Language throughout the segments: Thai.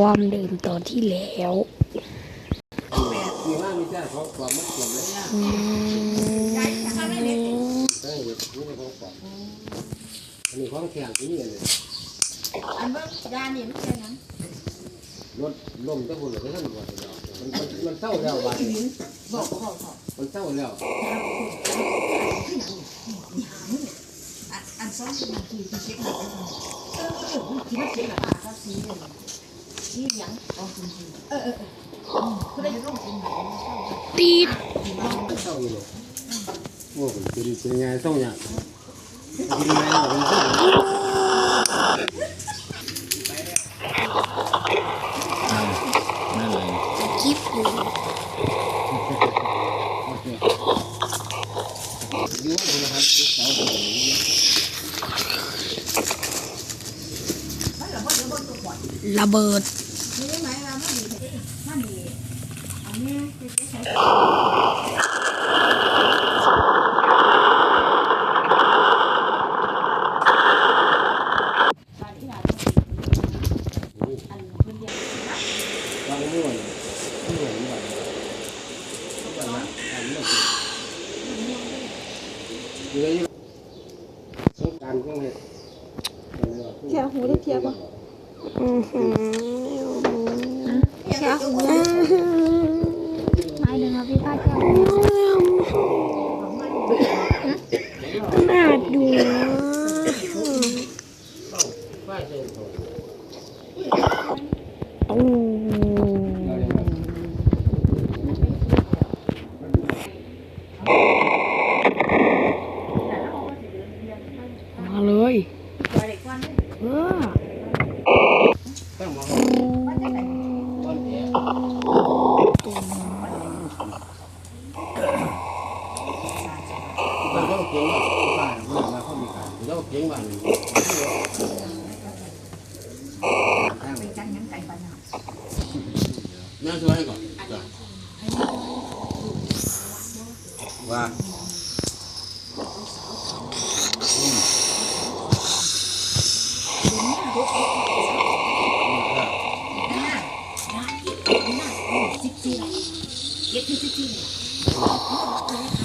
ความเดิมตอนที่แล้วมีว่ามีแต่ของปลอมมันปลอมเลยอืมใช่นี่ของปลอมอันนี้ของแข็งที่นี่เลยอันว่ายานี่มันเป็นหยังรถลมตะบุญเลยท่านบอกมันมันมันเศร้าแล้วบ้านบอกบอกบอกมันเศร้าแล้วอันอันสองนาทีที่เช็คหน่อยเออเออที่มันเช็คหน่อยอะก็สีเลย สีหยังอ๋อคุณสีเออเออเออคุณได้ร่องเป็นไหนตีดมันเศร้าอยู่เลยโอ้เป็นเป็นไงเศร้าเนี่ยกินไงเป็นเศร้านั่นเลยคลิปอยู่อยู่ว่าคุณนะครับลูกสาวผมมันละบ่เดี๋ยวบ่ตัวขวดระเบิดนี่ได้ นนี้จะใช้ตอนที่เราอันเพิ่นเรียก วางม้วนม้วนม้วนม้วนนะอันนี้อยู่ในสงการก็เห็ด แค่หูได้เทียบปะ อือหือ แค่หู ห บ้านเขาเก่งมากบ้านบ้านเขามีการเขาเก่งบ้านนี้ เป็นจังยังไก่ปัญหา แม่ช่วยให้ก่อนว่า สิบสี่เจ็ดที่สิบสี่ อืม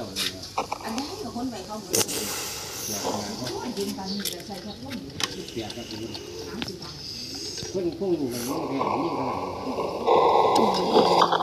แล้วอะไรเงี้ยอันนี้กับคนไปเขาเหมือนอยากงานเขาอันยินกันใส่ข้าวต้มเสียกับคนสามสิบบาทคนพุ่งมันยิ่งแข็งยิ่งขนาด